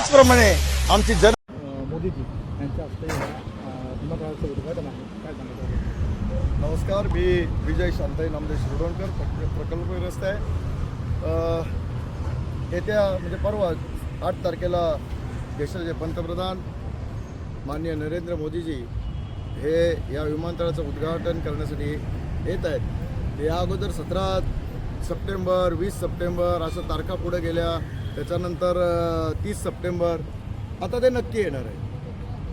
त्याचप्रमाणे आमची जन मोदीजी यांच्या हस्ते उद्घाटन आहे. काय नमस्कार मी विजय शांताई नामदेव शिरडोणकर प्रक- प्रकल्पग्रस्त आहे. येत्या म्हणजे परवा आठ तारखेला देशाचे पंतप्रधान माननीय नरेंद्र मोदीजी हे या विमानतळाचं उद्घाटन करण्यासाठी येत आहेत. या अगोदर सतरा सप्टेंबर वीस सप्टेंबर असं तारखा पुढे गेल्या. त्याच्यानंतर तीस सप्टेंबर. आता ते नक्की येणार आहे.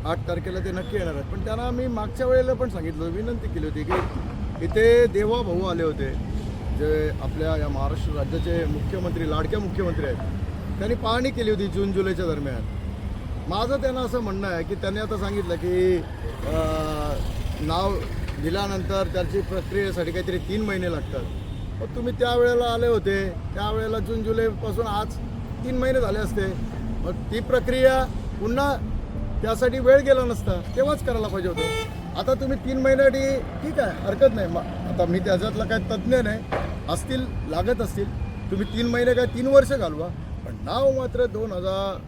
आठ तारखेला ते नक्की येणार आहेत. पण त्यांना मी मागच्या वेळेला पण सांगितलं विनंती केली होती की इथे देवा भाऊ आले होते. जे आपल्या या महाराष्ट्र राज्याचे मुख्यमंत्री लाडक्या मुख्यमंत्री आहेत. त्यांनी पाहणी केली होती जून जुलैच्या दरम्यान. माझं त्यांना असं म्हणणं आहे की त्यांनी आता सांगितलं की नाव दिल्यानंतर त्याची प्रक्रियेसाठी काहीतरी तीन महिने लागतात. मग तुम्ही त्यावेळेला आले होते. त्यावेळेला जून जुलैपासून आज तीन महिने झाले असते. मग ती प्रक्रिया पुन्हा त्यासाठी वेळ गेला नसता तेव्हाच करायला पाहिजे होतं. आता तुम्ही तीन महिन्यासाठी ठीक आहे हरकत नाही. मग आता मी त्याच्यातला काय तज्ज्ञ नाही असतील लागत असतील. तुम्ही तीन महिने काय तीन वर्ष घालवा. पण नाव मात्र दोन हजार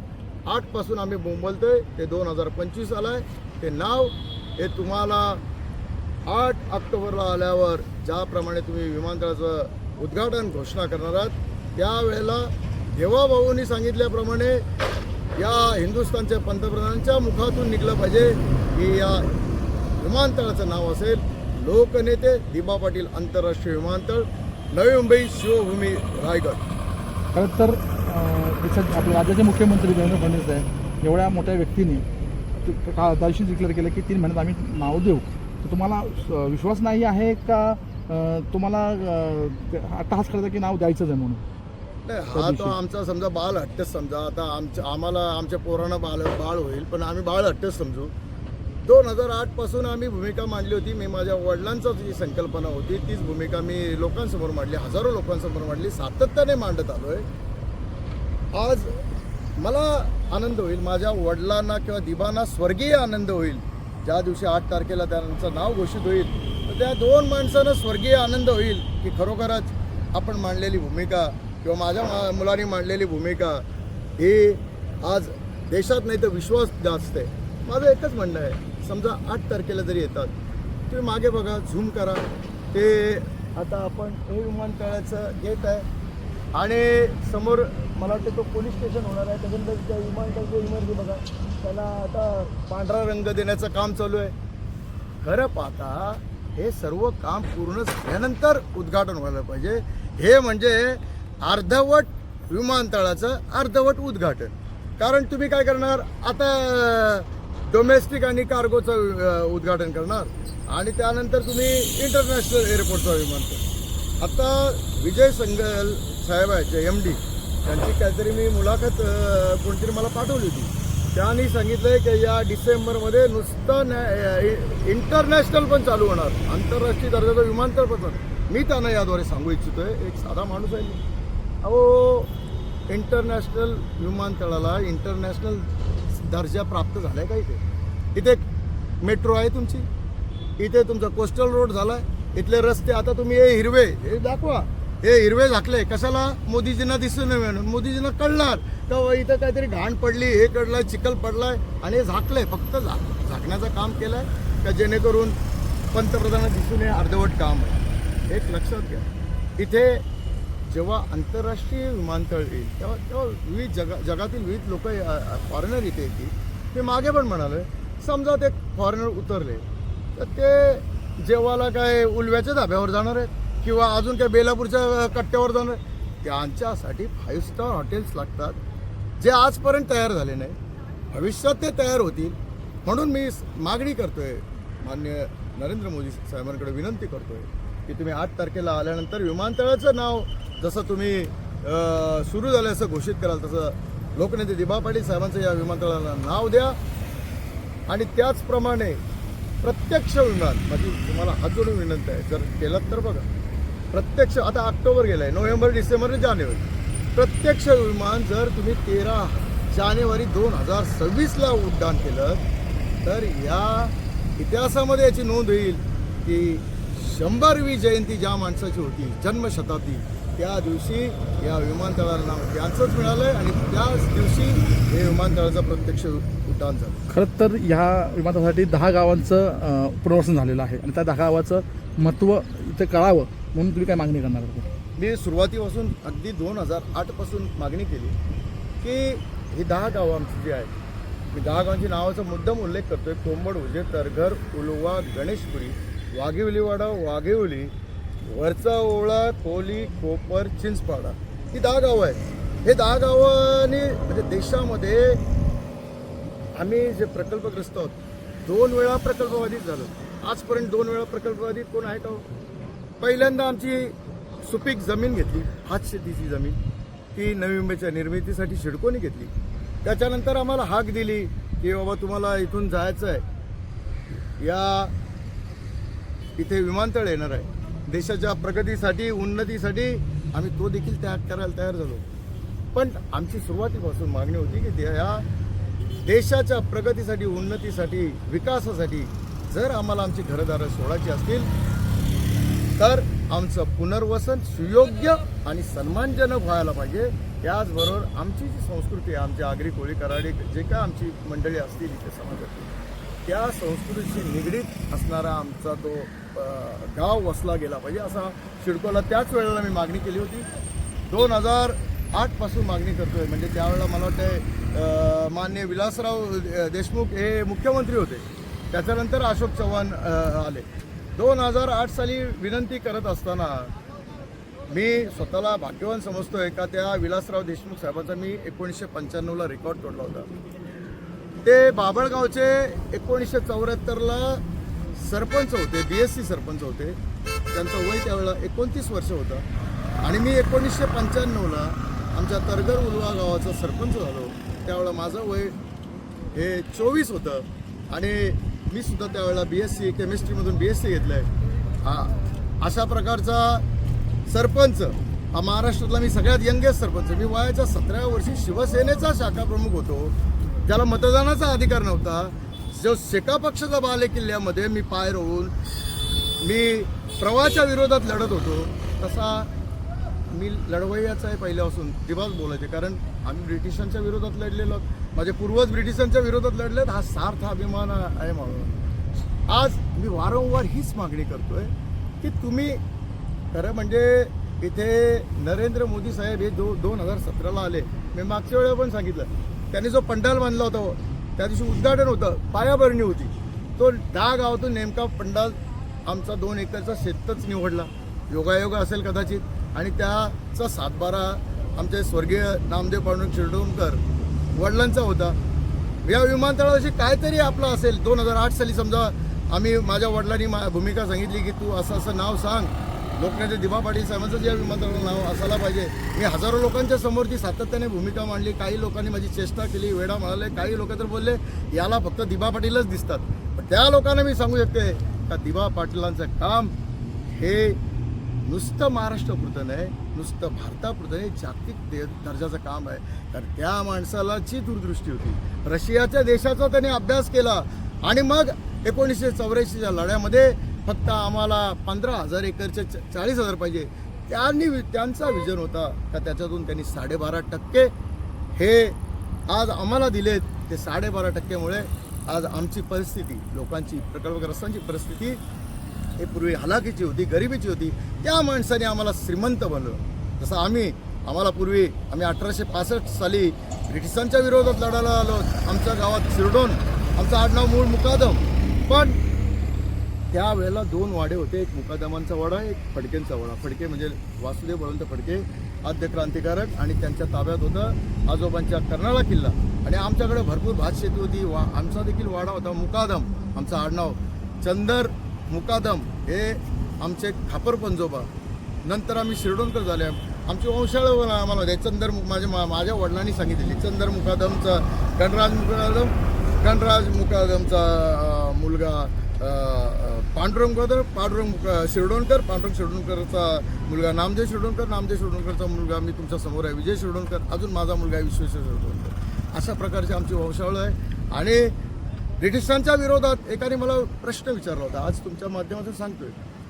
आठपासून आम्ही बोंबलतो आहे ते दोन हजार पंचवीस आलं आहे ते नाव हे तुम्हाला आठ ऑक्टोबरला आल्यावर ज्याप्रमाणे तुम्ही विमानतळाचं उद्घाटन घोषणा करणार आहात त्यावेळेला देवाभाऊंनी सांगितल्याप्रमाणे या हिंदुस्थानच्या पंतप्रधानांच्या मुखातून निघलं पाहिजे की या विमानतळाचं नाव असेल लोकनेते दिबा पाटील आंतरराष्ट्रीय विमानतळ नवी मुंबई शिवभूमी रायगड. खरं तर आपल्या राज्याचे मुख्यमंत्री देवेंद्र फडणवीस साहेब एवढ्या मोठ्या व्यक्तीने का दिवशी डिक्लेअर केलं की तीन महिन्यात आम्ही नाव देऊ. तर तुम्हाला विश्वास नाही आहे का तुम्हाला अट्टहास करायचा की नाव द्यायचंच आहे म्हणून? नाही हा तो आमचा समजा बाळ हट्टच समजा आता आमच्या आम्हाला आमच्या पोरांना बाळ बाळ होईल पण आम्ही बाळ हट्टच समजू. दोन हजार आठपासून आम्ही भूमिका मांडली होती मी माझ्या वडिलांचं जी संकल्पना होती तीच भूमिका मी लोकांसमोर मांडली हजारो लोकांसमोर मांडली सातत्याने मांडत आलो आहे आज मला आनंद होईल माझ्या वडिलांना किंवा दिबांना स्वर्गीय आनंद होईल. ज्या दिवशी आठ तारखेला त्यांचं नाव घोषित होईल तर त्या दोन माणसांना स्वर्गीय आनंद होईल की खरोखरच आपण मांडलेली भूमिका किंवा माझ्या मा- मुलांनी मांडलेली भूमिका ही आज देशात नाही तर विश्वास जास्त आहे. माझं एकच म्हणणं आहे समजा आठ तारखेला जरी येतात तुम्ही मागे बघा झूम करा. ते आता आपण हे विमानतळाचं गेट आहे आणि समोर मला वाटतं तो पोलीस स्टेशन होणार आहे. त्याच्यानंतर त्या विमानतळाची इमारती बघा. त्याला आता पांढरा रंग देण्याचं काम चालू आहे. खरं पाहता हे सर्व काम पूर्ण झाल्यानंतर उद्घाटन व्हायला पाहिजे. हे म्हणजे अर्धवट विमानतळाचं अर्धवट उद्घाटन. कारण तुम्ही काय करणार? आता डोमेस्टिक आणि कार्गोचं उद्घाटन करणार. आणि त्यानंतर तुम्ही इंटरनॅशनल एअरपोर्टचा विमानतळ आता विजय संगल साहेब एम डी त्यांची काहीतरी मी मुलाखत कोणतरी मला पाठवली होती. त्यांनी सांगितलंय की या डिसेंबरमध्ये नुसतं नॅ- इंटरनॅशनल पण चालू होणार. आंतरराष्ट्रीय दर्जाचं विमानतळ पण मी त्यांना याद्वारे सांगू इच्छितोय. एक साधा माणूस आहे मी. अहो इंटरनॅशनल विमानतळाला इंटरनॅशनल दर्जा प्राप्त झाला आहे का इथे? इथे मेट्रो आहे तुमची. इथे तुमचा कोस्टल रोड झाला आहे इथले रस्ते आता तुम्ही हे हिरवे हे दाखवा. हे हिरवे झाकले. कशाला? मोदीजींना दिसू नये म्हणून. मोदीजींना कळणार का इथं काहीतरी घाण पडली हे पडलाय चिखल पडलाय आणि हे झाकलंय. फक्त झाक झाकण्याचं काम केलंय का जेणेकरून पंतप्रधानांना दिसून हे अर्धवट काम आहे. एक लक्षात घ्या. इथे जेव्हा आंतरराष्ट्रीय विमानतळ येईल तेव्हा तेव्हा विविध जगा जगातील विविध लोक फॉरेनर इथे येतील. ते मागे पण म्हणाले समजा ते फॉरेनर उतरले तर ते जेव्हाला काय उलव्याच्या धाब्यावर जाणार आहेत किंवा अजून काय बेलापूरच्या कट्ट्यावर जाणार आहेत? त्यांच्यासाठी फाईव्ह स्टार हॉटेल्स लागतात जे आजपर्यंत तयार झाले नाही. भविष्यात ते तयार होतील. म्हणून मी मागणी करतोय मान्य नरेंद्र मोदी साहेबांकडे विनंती करतोय. की तुम्ही आठ तारखेला आल्यानंतर विमानतळाचं नाव जसं तुम्ही सुरू झालं असं घोषित कराल तसं लोकनेते दिबा पाटील साहेबांचं या विमानतळाला नाव द्या. आणि त्याचप्रमाणे प्रत्यक्ष विमान माझी तुम्हाला हात जोडून विनंती आहे जर केलं तर बघा. प्रत्यक्ष आता ऑक्टोबर गेला आहे नोव्हेंबर डिसेंबर जानेवारी. प्रत्यक्ष विमान जर तुम्ही तेरा जानेवारी दोन हजार सव्वीसला उड्डाण केलं तर या इतिहासामध्ये याची नोंद होईल की शंभरवी जयंती ज्या माणसाची होती जन्मशताब्दी त्या दिवशी या विमानतळाला नाव त्यांचंच मिळालं आहे आणि त्याच दिवशी हे विमानतळाचं प्रत्यक्ष उड्डाण झालं खरं तर ह्या विमानासाठी दहा गावांचं पुनर्वसन झालेलं आहे आणि त्या दहा गावाचं महत्त्व इथं कळावं म्हणून तुम्ही काय मागणी करणार? मी सुरुवातीपासून अगदी दोन हजार आठपासून मागणी केली की ही दहा गावं आमची जी आहेत मी दहा गावांची नावाचा मुद्दाम उल्लेख करतोय कोंबड उजे तरघर उलवा गणेशपुरी वाघिवलीवाडा वाघिवली वरचा ओवळा कोली कोपर चिंचपाडा. ही दहा गावं आहेत. हे दहा गावांनी म्हणजे देशामध्ये आम्ही जे प्रकल्पग्रस्त आहोत दोन वेळा प्रकल्पबाधित झालो. आजपर्यंत दोन वेळा प्रकल्पबाधित कोण आहे? का पहिल्यांदा आमची सुपीक जमीन घेतली हात शेतीची जमीन. ती नवी मुंबईच्या निर्मितीसाठी शिडकोनी घेतली. त्याच्यानंतर आम्हाला हाक दिली की बाबा तुम्हाला इथून जायचं आहे या इथे विमानतळ येणार आहे. देशाच्या प्रगतीसाठी उन्नतीसाठी आम्ही तो देखील त्याग करायला तयार झालो. पण आमची सुरुवातीपासून मागणी होती की या देशाच्या प्रगतीसाठी उन्नतीसाठी विकासासाठी जर आम्हाला आमची घरदारं सोडायची असतील तर आमचं पुनर्वसन सुयोग्य आणि सन्मानजनक व्हायला पाहिजे. त्याचबरोबर आमची जी संस्कृती आहे आमची आगरी कोळी कराडी जे काय आमची मंडळी असतील इथे समाजातील त्या संस्कृतीशी निगडीत असणारा आमचा तो गाव वसला गेला पाहिजे असा शिडकोला त्याच वेळेला मी मागणी केली होती. दोन हजार आठपासून मागणी करतोय. म्हणजे त्यावेळेला मला वाटतं मान्य विलासराव देशमुख हे मुख्यमंत्री होते. त्याच्यानंतर अशोक चव्हाण आले. दोन हजार आठ साली विनंती करत असताना मी स्वतःला भाग्यवान समजतोय का त्या विलासराव देशमुख साहेबांचा मी एकोणीसशे पंच्याण्णवला रेकॉर्ड तोडला होता. ते बाबळगावचे एकोणीसशे चौऱ्याहत्तरला सरपंच होते बी एस सी सरपंच होते. त्यांचं वय त्यावेळेला एकोणतीस वर्ष होतं. आणि मी एकोणीसशे पंच्याण्णवला आमच्या तरगर उलवा गावाचा सरपंच झालो. त्यावेळेला माझं वय हे चोवीस होतं. आणि मी सुद्धा त्यावेळेला बी एस सी केमिस्ट्रीमधून बी एस सी घेतलं आहे अशा प्रकारचा सरपंच हा महाराष्ट्रातला मी सगळ्यात यंगेस्ट सरपंच. मी वयाच्या सतराव्या वर्षी शिवसेनेचा शाखा प्रमुख होतो. ज्याला मतदानाचा अधिकार नव्हता. जो शेका पक्षाचा बाले किल्ल्यामध्ये मी पाय रोवून मी प्रवाहाच्या विरोधात लढत होतो. तसा मी लढवय्याचा आहे पहिल्यापासून दिवस बोलायचे. कारण आम्ही ब्रिटिशांच्या विरोधात लढलेलो माझे पूर्वज ब्रिटिशांच्या विरोधात लढलेत हा सार्थ अभिमान आहे म्हणून. आज मी वारंवार हीच मागणी करतोय की तुम्ही खरं म्हणजे इथे नरेंद्र मोदी साहेब हे दो दोन हजार सतराला आले. मी मागच्या वेळेला पण सांगितलं. त्यांनी जो पंडाल बांधला होता त्या दिवशी उद्घाटन होतं पायाभरणी होती. तो दहा गावातून नेमका पंडाल आमचा दोन एकरचा शेतच निवडला. योगायोग असेल कदाचित. आणि त्याचा सातबारा आमचे स्वर्गीय नामदेव पांडुरंग शिरडोणकर वडिलांचा होता. या विमानतळाशी काहीतरी आपलं असेल. दोन हजार आठ साली समजा आम्ही माझ्या वडिलांनी मा भूमिका सांगितली की तू असं असं नाव सांग. लोकनेते दिभा पाटील साहेबांचं या विमानतळाचं नाव असायला पाहिजे. मी हजारो लोकांच्या समोर ती सातत्याने भूमिका मांडली. काही लोकांनी माझी चेष्टा केली वेडा म्हणाले काही लोक तर बोलले याला फक्त दिभा पाटीलच दिसतात. पण त्या लोकांना मी सांगू शकते का दिभा पाटीलांचं काम हे नुसतं महाराष्ट्रापुरतं नाही नुसतं भारतापुरतं नाही जागतिक दे दर्जाचं काम आहे. तर त्या माणसालाची दूरदृष्टी होती रशियाच्या देशाचा त्याने अभ्यास केला आणि मग एकोणीसशे चौऱ्याऐंशीच्या लढ्यामध्ये फक्त आम्हाला पंधरा हजार एकरचे च- चाळीस हजार पाहिजे. त्यांनी त्यांचा विजन होता का त्याच्यातून त्यांनी साडेबारा टक्के हे आज आम्हाला दिलेत. ते साडेबारा टक्क्यामुळे आज आमची परिस्थिती लोकांची प्रकल्पग्रस्तांची परिस्थिती हे पूर्वी हलाखीची होती गरिबीची होती. त्या माणसाने आम्हाला श्रीमंत बनवलं. जसं आम्ही आम्हाला पूर्वी आम्ही अठराशे पासष्ट साली ब्रिटिशांच्या विरोधात लढायला आलो. आमच्या गावात शिरडोन आमचं आडनाव मूळ मुकादम. पण त्यावेळेला दोन वाडे होते. एक मुकादमांचा वाडा एक फडकेंचा वाडा. फडके म्हणजे वासुदेव बळवंत फडके आद्य क्रांतिकारक आणि त्यांच्या ताब्यात होतं आजोबांच्या कर्नाळा किल्ला. आणि आमच्याकडे भरपूर भात शेती होती. वा आमचा देखील वाडा होता मुकादम आमचं आडनाव. चंदर मुकादम हे आमचे खापर पंजोबा. नंतर आम्ही शिरडोणकर झाले. आमची वंशाळ आम्हाला होते. चंदर मु- माझ्या मा- माझ्या वडिलांनी सांगितलेली. चंदर मुकादमचा गणराज मुकादम गणराज मुकादमचा मुलगा पांडुरंग गोदर पांडुरंग शिरडोणकर पांडुरंग शिरडोणकरचा मुलगा नामदेव शिरडोणकर नामदेव शिरडोणकरचा मुलगा मी तुमच्यासमोर आहे विजय शिरडोणकर अजून माझा मुलगा आहे विश्वेश्वर शिरडोणकर. अशा प्रकारची आमची वंशावळ आहे. आणि ब्रिटिशांच्या विरोधात एकाने मला प्रश्न विचारला होता आज तुमच्या माध्यमातून सांगतोय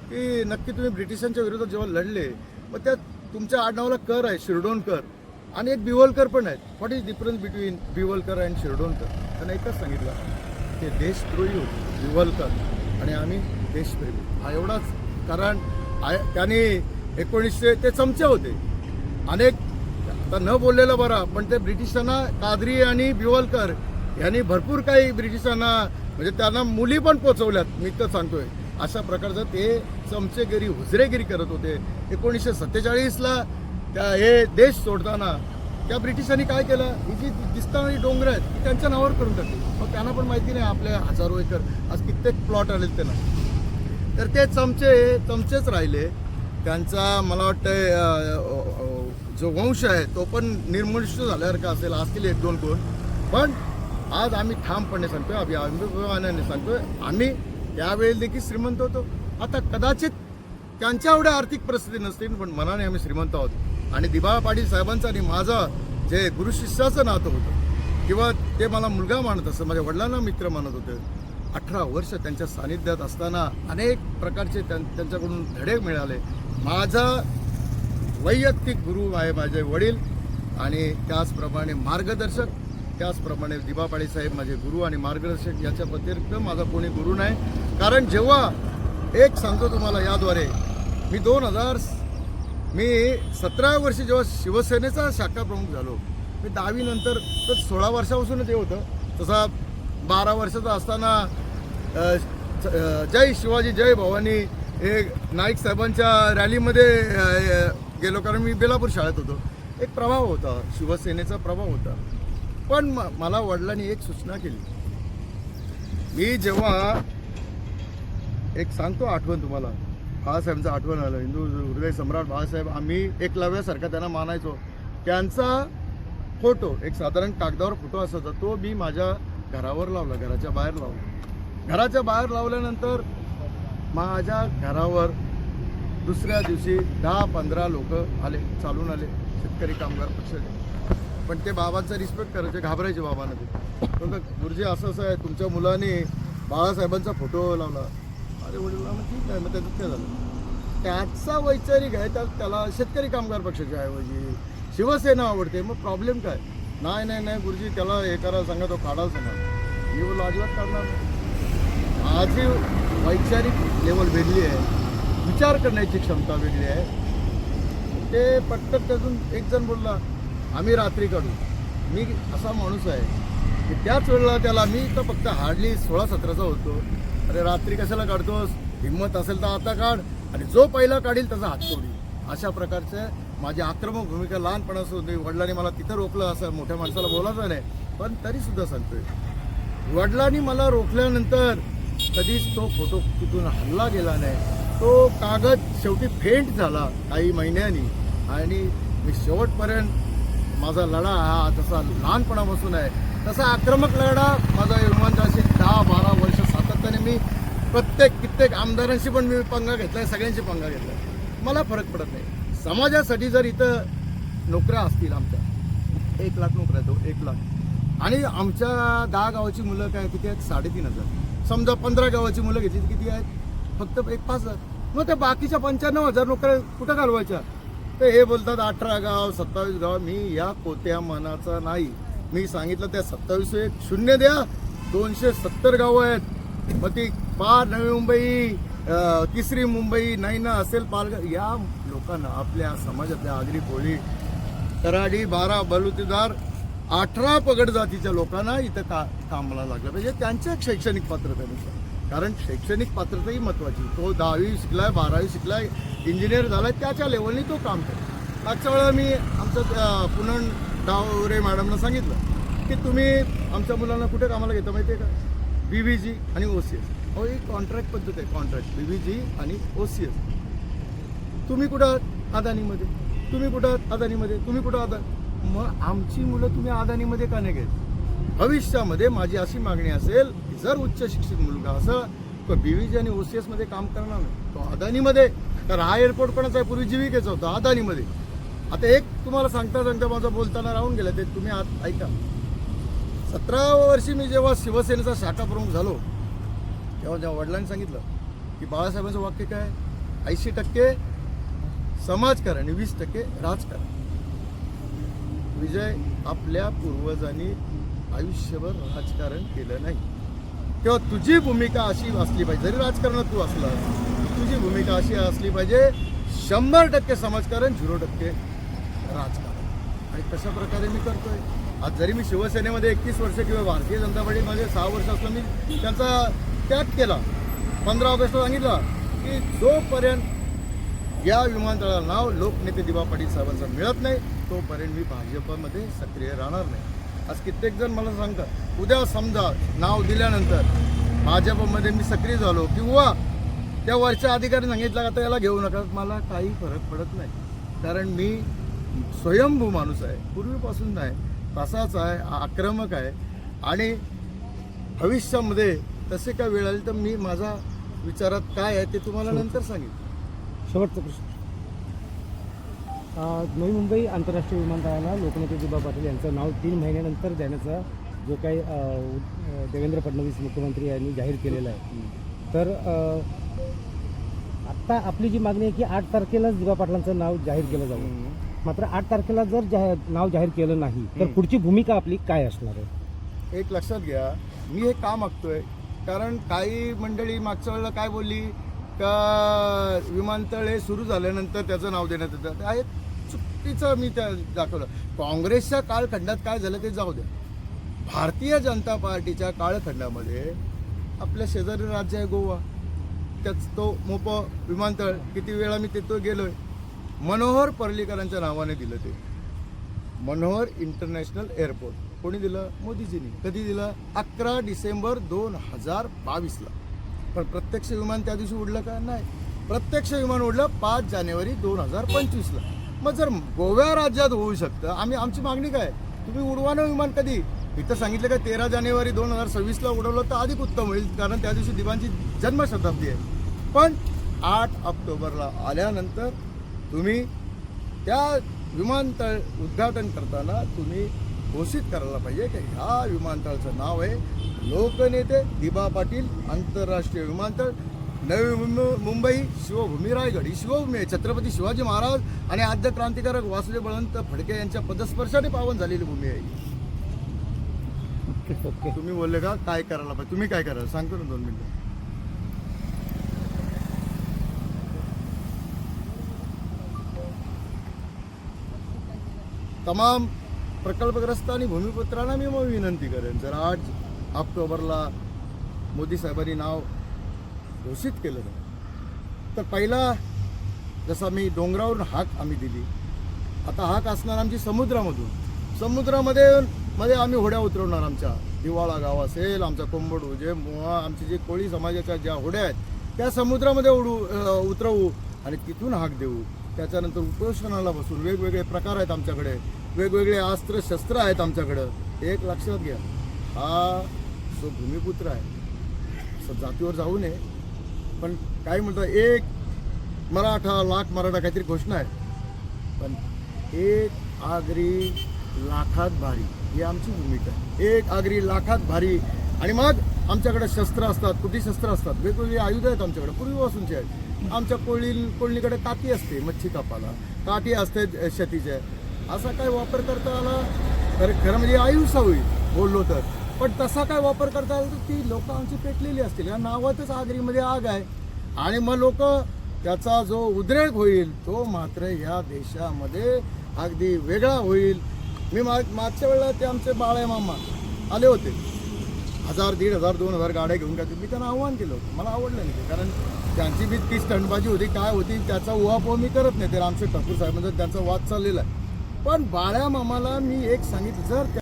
की नक्की तुम्ही ब्रिटिशांच्या विरोधात जेव्हा लढले मग त्यात तुमच्या आडनावाला कर आहे शिरडोणकर आणि एक बिवलकर पण आहेत. What is difference between Biwalkar and Shirdhonkar? त्यांना एकच सांगितलं ते देशद्रोही होते बिवलकर. आणि आम्ही देशप्रेमी. हा एवढाच कारण आय- त्यांनी एकोणीसशे ते चमचे होते. अनेक आता न बोललेलं बरं पण ते ब्रिटिशांना कादरी आणि बिवलकर यांनी भरपूर काही ब्रिटिशांना म्हणजे त्यांना मुली पण पोचवल्यात मी तर सांगतोय. अशा प्रकारचं ते चमचेगिरी हुजरेगिरी करत होते. एकोणीसशे सत्तेचाळीसला त्या हे देश सोडताना त्या ब्रिटिशांनी काय केलं? ही जी दिसताना डोंगर आहेत ती त्यांच्या नावावर करून टाकली. मग त्यांना पण माहिती नाही आपल्या हजारो एकर आज कित्येक प्लॉट आलेत त्यांना. तर ते चमचे चमचेच राहिले. त्यांचा मला वाटतं जो वंश आहे तो पण निर्मनुष्य झाल्यासारखा असेल असतील एक दोन कोण. पण आज आम्ही ठामपणे सांगतोय आम्ही अभिमानाने सांगतोय आम्ही त्यावेळेला देखील श्रीमंत होतो. आता कदाचित त्यांच्या एवढ्या आर्थिक परिस्थिती नसतील पण मनाने आम्ही श्रीमंत आहोत. आणि दिबा पाटील साहेबांचं आणि माझं जे गुरु शिष्याचं नातं होतं किंवा ते मला मुलगा मानत असं माझ्या वडिलांना मित्र मानत होते अठरा वर्ष त्यांच्या सानिध्यात असताना अनेक प्रकारचे त्यां- त्यांच्याकडून धडे मिळाले. माझा वैयक्तिक गुरु आहे माझे वडील आणि त्याचप्रमाणे मार्गदर्शक त्याचप्रमाणे दिबापाळी साहेब माझे गुरु आणि मार्गदर्शक याच्या व्यतिरिक्त माझा कोणी गुरु नाही. कारण जेव्हा एक सांगतो तुम्हाला याद्वारे मी दोन हजार मी सतरा वर्षी जेव्हा शिवसेनेचा शाखा प्रमुख झालो मी दहावीनंतर तर सोळा वर्षापासूनच ते होतं. तसा बारा वर्षाचा असताना जय शिवाजी जय भवानी हे नाईक साहेबांच्या रॅलीमध्ये गेलो कारण मी बेलापूर शाळेत होतो. एक प्रभाव होता शिवसेनेचा प्रभाव होता. पण म- मला वडिलांनी एक सूचना केली. मी जेव्हा एक सांगतो आठवण तुम्हाला. बाळासाहेबांचं आठवण आलं. हिंदू हृदय सम्राट बाळासाहेब आम्ही एकलव्यासारखा त्यांना मानायचो. त्यांचा फोटो एक साधारण कागदावर फोटो असायचा तो मी माझ्या घरावर लावला घराच्या बाहेर लावला. घराच्या बाहेर लावल्यानंतर माझ्या घरावर दुसऱ्या दिवशी दहा पंधरा लोक आले चालून आले शेतकरी कामगार पक्षाचे. पण ते बाबांचा रिस्पेक्ट करायचे घाबरायचे बाबांना ते. गुरुजी असं असं आहे तुमच्या मुलाने बाळासाहेबांचा फोटो लावला. अरे वडील मग ठीक आहे मग त्याचं काय झालं. त्याचा वैचारिक आहे तर त्याला शेतकरी कामगार पक्षाच्या ऐवजी शिवसेना आवडते मग प्रॉब्लेम काय? नाही नाही नाही गुरुजी त्याला हे करा सांगा तो काढा सांगा. मी बोललो अजिबात काढणार नाही. माझी वैचारिक लेवल वेगळी आहे विचार करण्याची क्षमता वेगळी आहे. ते पटकन त्यातून एक जण बोलला आम्ही रात्री काढू. मी असा माणूस आहे त्याच वेळेला त्याला मी तर फक्त हार्डली सोळा सतराचा होतो. अरे रात्री कशाला काढतोस? हिंमत असेल तर आता काढ. आणि जो पहिला काढील त्याचा हात तोडी. अशा प्रकारचे माझी आक्रमक भूमिका लहानपणापासून होती. वडिलांनी मला तिथं रोखलं असं मोठ्या माणसाला बोलायचं नाही. पण तरी सुद्धा सांगतोय. वडिलांनी मला रोखल्यानंतर कधीच तो फोटो तिथून हल्ला गेला नाही. तो कागद शेवटी फेंट झाला काही महिन्यांनी. आणि मी शेवटपर्यंत माझा लढा हा तसा लहानपणापासून आहे तसा आक्रमक लढा माझा युवांचाशी दहा बारा वर्ष सातत्याने मी प्रत्येक कित्येक आमदारांशी पण मी पंगा घेतलाय सगळ्यांशी पंगा घेतलाय. मला फरक पडत नाही. समाजासाठी जर इथं नोकऱ्या असतील आमच्या एक लाख नोकऱ्या तो एक लाख. आणि आमच्या दहा गावाची मुलं काय किती आहेत? साडेतीन हजार. समजा पंधरा गावाची मुलं घेतली किती आहेत? फक्त एक पाच हजार. मग त्या बाकीच्या पंच्याण्णव हजार नोकऱ्या कुठं घालवायच्या? तर हे बोलतात अठरा गाव सत्तावीस गाव मी या कोत्या मनाचा नाही. मी सांगितलं त्या सत्तावीस एक शून्य द्या. दोनशे सत्तर गावं आहेत. मग ती पार नवी मुंबई तिसरी मुंबई नैना असेल पालघर. या लोकांना आपल्या समाजातल्या आगरी कोळी तराडी बारा बलुतेदार अठरा पगड जातीच्या लोकांना इथं का कामाला लागलं पाहिजे. त्यांच्या शैक्षणिक पात्रतेनुसार. कारण शैक्षणिक पात्रता ही महत्त्वाची. तो दहावी शिकलाय बारावी शिकलाय इंजिनियर झालाय त्याच्या लेवलनी तो काम करतो. मागच्या वेळा मी आमचं त्या पुनण डावरे मॅडमनं सांगितलं की तुम्ही आमच्या मुलांना कुठे कामाला घेता माहिती आहे का? बी व्ही जी आणि ओ सी एस अहो ही कॉन्ट्रॅक्ट पद्धत आहे कॉन्ट्रॅक्ट बी व्ही जी आणि ओ सी एस तुम्ही कुठं आहात? अदानीमध्ये. तुम्ही कुठं आहात? अदानीमध्ये. तुम्ही कुठं आहात? मग आमची मुलं तुम्ही अदानीमध्ये का नाही घेत? भविष्यामध्ये माझी अशी मागणी असेल की जर उच्च शिक्षित मुलगा असं तो बी व्ही जी आणि ओ सी एसमध्ये काम करणार नाही तो अदानीमध्ये. तर हा एअरपोर्ट कोणाचा आहे? पूर्वी जीविकेचा होता अदानीमध्ये. आता एक तुम्हाला सांगता सांगता माझं बोलताना राहून गेलं ते तुम्ही आत ऐका. सतरा वर्षी मी जेव्हा शिवसेनेचा शाखा प्रमुख झालो तेव्हा जेव्हा वडिलांनी सांगितलं की बाळासाहेबांचं वाक्य काय? ऐंशी टक्के समाजकारण आणि वीस टक्के राजकारण विजय आपल्या पूर्वजांनी आयुष्यभर राजकारण केलं नाही. तेव्हा तुझी भूमिका अशी असली पाहिजे जरी राजकारणात तू असला तुझी भूमिका अशी असली पाहिजे शंभर टक्के समाजकारण झिरो टक्के राजकारण. आणि कशा प्रकारे मी करतोय. आज जरी मी शिवसेनेमध्ये एकतीस वर्ष किंवा भारतीय जनता पार्टीमध्ये सहा वर्ष असलं मी त्यांचा त्याग केला. पंधरा ऑगस्टला सांगितलं की जोपर्यंत या विमानतळाला नाव लोकनेते दिवा पाटील साहेबांचं मिळत नाही तोपर्यंत मी भाजपमध्ये सक्रिय राहणार नाही. आज कित्येक जण मला सांगतात उद्या समजा नाव दिल्यानंतर भाजपमध्ये मी सक्रिय झालो किंवा त्या वरच्या अधिकारी सांगितलं का तर याला घेऊ नका मला काही फरक पडत नाही. कारण मी स्वयंभू माणूस आहे. पूर्वीपासून नाही. तसाच आहे आक्रमक आहे. आणि भविष्यामध्ये तसे काय वेळ आली तर मी माझा विचारात काय आहे ते तुम्हाला नंतर सांगेन. शेवटचा प्रश्न. नवी मुंबई आंतरराष्ट्रीय विमानतळाला लोकनेते दिबा पाटील यांचं नाव तीन महिन्यानंतर देण्याचा जो काही देवेंद्र फडणवीस मुख्यमंत्री यांनी जाहीर केलेला आहे. तर आत्ता आपली जी मागणी आहे की आठ तारखेलाच दिबा पाटलांचं नाव जाहीर केलं जावं. मात्र आठ तारखेला जर जाहीर नाव जाहीर केलं नाही तर. पुढची भूमिका आपली काय असणार आहे? एक लक्षात घ्या मी हे का मागतोय? कारण काही मंडळी मागच्या वेळेला काय बोलली? का विमानतळ हे सुरू झाल्यानंतर त्याचं नाव देण्यात येतं? ते आहे चुकीचं मी त्या दाखवलं. काँग्रेसच्या कालखंडात काय झालं ते जाऊ द्या. भारतीय जनता पार्टीच्या कालखंडामध्ये आपल्या शेजारी राज्य आहे गोवा. त्याच तो मोप विमानतळ किती वेळा मी तिथं गेलोय. मनोहर पर्लीकरांच्या नावाने दिलं ते. Manohar international airport. कोणी दिलं? मोदीजींनी. कधी दिलं? अकरा डिसेंबर दोन हजार बावीसला. पण प्रत्यक्ष विमान त्या दिवशी उडलं का? नाही. प्रत्यक्ष विमान उडलं पाच जानेवारी दोन हजार पंचवीसला. मग जर गोव्या राज्यात होऊ शकतं आम्ही आमची मागणी काय? तुम्ही उडवानं विमान कधी? इथं सांगितलं का तेरा जानेवारी दोन हजार सव्वीसला उडवलं तर अधिक उत्तम होईल कारण त्या दिवशी दिवांची जन्मशताब्दी आहे. पण आठ ऑक्टोबरला आल्यानंतर तुम्ही त्या विमानतळ उद्घाटन करताना तुम्ही घोषित करायला पाहिजे की ह्या विमानतळाचं नाव आहे लोकनेते दिबा पाटील आंतरराष्ट्रीय विमानतळ. नवी मुंब- मुंबई शिवभूमी रायगड. ही शिवभूमी आहे. छत्रपती शिवाजी महाराज आणि आद्य क्रांतिकारक वासुदेव बळवंत फडके यांच्या पदस्पर्शाने पावन झालेली भूमी आहे. तुम्ही बोलले का? काय करायला पाहिजे? तुम्ही काय करायला सांगतो ना दोन मिनिटं. तमाम प्रकल्पग्रस्त आणि भूमिपुत्रांना मी मग विनंती करेन. जर आठ ऑक्टोबरला मोदी साहेबांनी नाव घोषित केलं ना, तर पहिला जसा मी डोंगरावरून हाक आम्ही दिली. आता हाक असणार आमची समुद्रामधून. समुद्रामध्ये मध्ये आम्ही होड्या उतरवणार आमच्या. दिवाळा गाव असेल आमचा कोंबडू जे मुळा आमचे जे कोळी समाजाच्या ज्या होड्या आहेत त्या समुद्रामध्ये उडू उतरवू आणि तिथून हाक देऊ. त्याच्यानंतर उपोषणाला बसून वेगवेगळे प्रकार आहेत आमच्याकडे. वेगवेगळे अस्त्र शस्त्र आहेत आमच्याकडं. एक लक्षात घ्या. हा जो भूमिपुत्र आहे असं जातीवर जाऊ नये. पण काय म्हणतात एक मराठा लाख मराठा काहीतरी घोषणा आहे पण एक आगरी लाखात भारी ही आमची भूमिका आहे. एक आगरी लाखात भारी आणि मग आमच्याकडे शस्त्र असतात कुठली शस्त्र असतात? वेगवेगळी आयुध आहेत आमच्याकडे पूर्वीपासूनची आहेत. आमच्या कोळी कोळणीकडे ताती असते मच्छी कापाला काठी असते शेतीच्या असा काय वापर करता आला? तर खरं म्हणजे आयुष्य होईल बोललो तर. पण तसा काय वापर करता आला तर ती लोक आमची पेटलेली असतील. या नावातच आगरीमध्ये आग आहे. आणि मग लोक त्याचा जो उद्रेक होईल तो मात्र या देशामध्ये अगदी वेगळा होईल. मी माग मागच्या वेळेला ते आमचे बाळे मामा आले होते. हजार दीड हजार दोन हजार गाड्या घेऊन काय मी त्यांना आव्हान केलं होतं. मला आवडलं नाही कारण त्यांची बी ती स्टंटबाजी होती काय होती त्याचा उहापोह मी करत नाही. ते रामशेठ ठाकूर साहेबांचा त्यांचा वाद चाललेला आहे. पण बाळ्या मामाला मी एक सांगितलं जर